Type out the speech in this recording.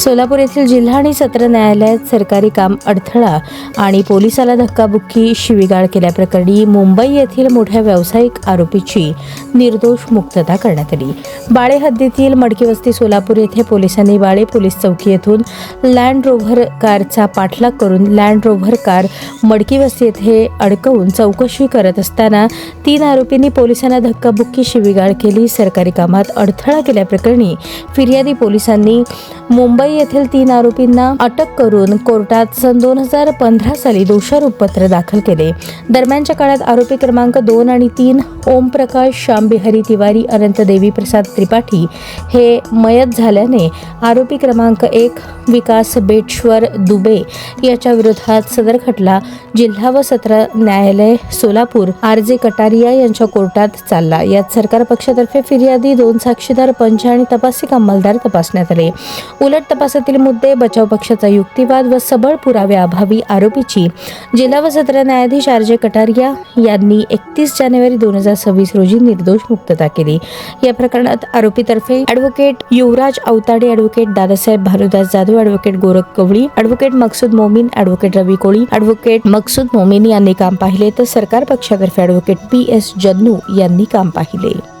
सोलापूर येथील जिल्हा आणि सत्र न्यायालयात सरकारी काम अडथळा आणि पोलिसाला धक्काबुक्की शिवीगाळ केल्याप्रकरणी मुंबई येथील मोठ्या व्यावसायिक आरोपीची निर्दोष मुक्तता करण्यात आली. बाळे हद्दीतील मडकी वस्ती सोलापूर येथे पोलिसांनी बाळे पोलीस चौकी येथून लँड रोव्हर कारचा पाठलाग करून लँड रोव्हर कार मडकी वस्ती येथे अडकवून चौकशी करत असताना तीन आरोपींनी पोलिसांना धक्काबुक्की शिवीगाळ केली. सरकारी कामात अडथळा केल्याप्रकरणी फिर्यादी पोलिसांनी मुंबई येथील तीन आरोपींना अटक करून कोर्टात सन दोन हजार पंधरा साली दोषारोप पत्र दाखल केले. दरम्यानच्या काळात आरोपी क्रमांक दोन आणि तीन ओमप्रकाश श्यामबिहारी तिवारी अनंत देवी प्रसाद त्रिपाठी हे मयत झाल्याने आरोपी क्रमांक एक विकास बेटश्वर दुबे याच्या विरोधात सदर खटला जिल्हा व सत्र न्यायालय सोलापूर आर जे कटारिया यांच्या कोर्टात चालला. यात सरकार पक्षातर्फे फिर्यादी दोन साक्षीदार पंच आणि तपासिक अंमलदार तपासण्यात आले. उलट तपासातील मुद्दे बचाव पक्षाचा युक्तिवाद व सबळ पुराव्याअभावी आरोपीची जिल्हा व सत्र न्यायाधीश आर जे कटारिया यांनी एकतीस जानेवारी दोन हजार सव्वीस रोजी निर्दोष मुक्तता केली. या प्रकरणात आरोपीतर्फे advocate Yuvraj Awatade advocate Dadasaheb Bhanudas Jadhav advocate Gorakh Kawali advocate Maqsood Momin advocate Ravi Koli advocate Maqsood Momin यांनी काम पाहिले तर सरकार पक्षातर्फे ॲडव्होकेट पी एस जन्नू यांनी काम पाहिले.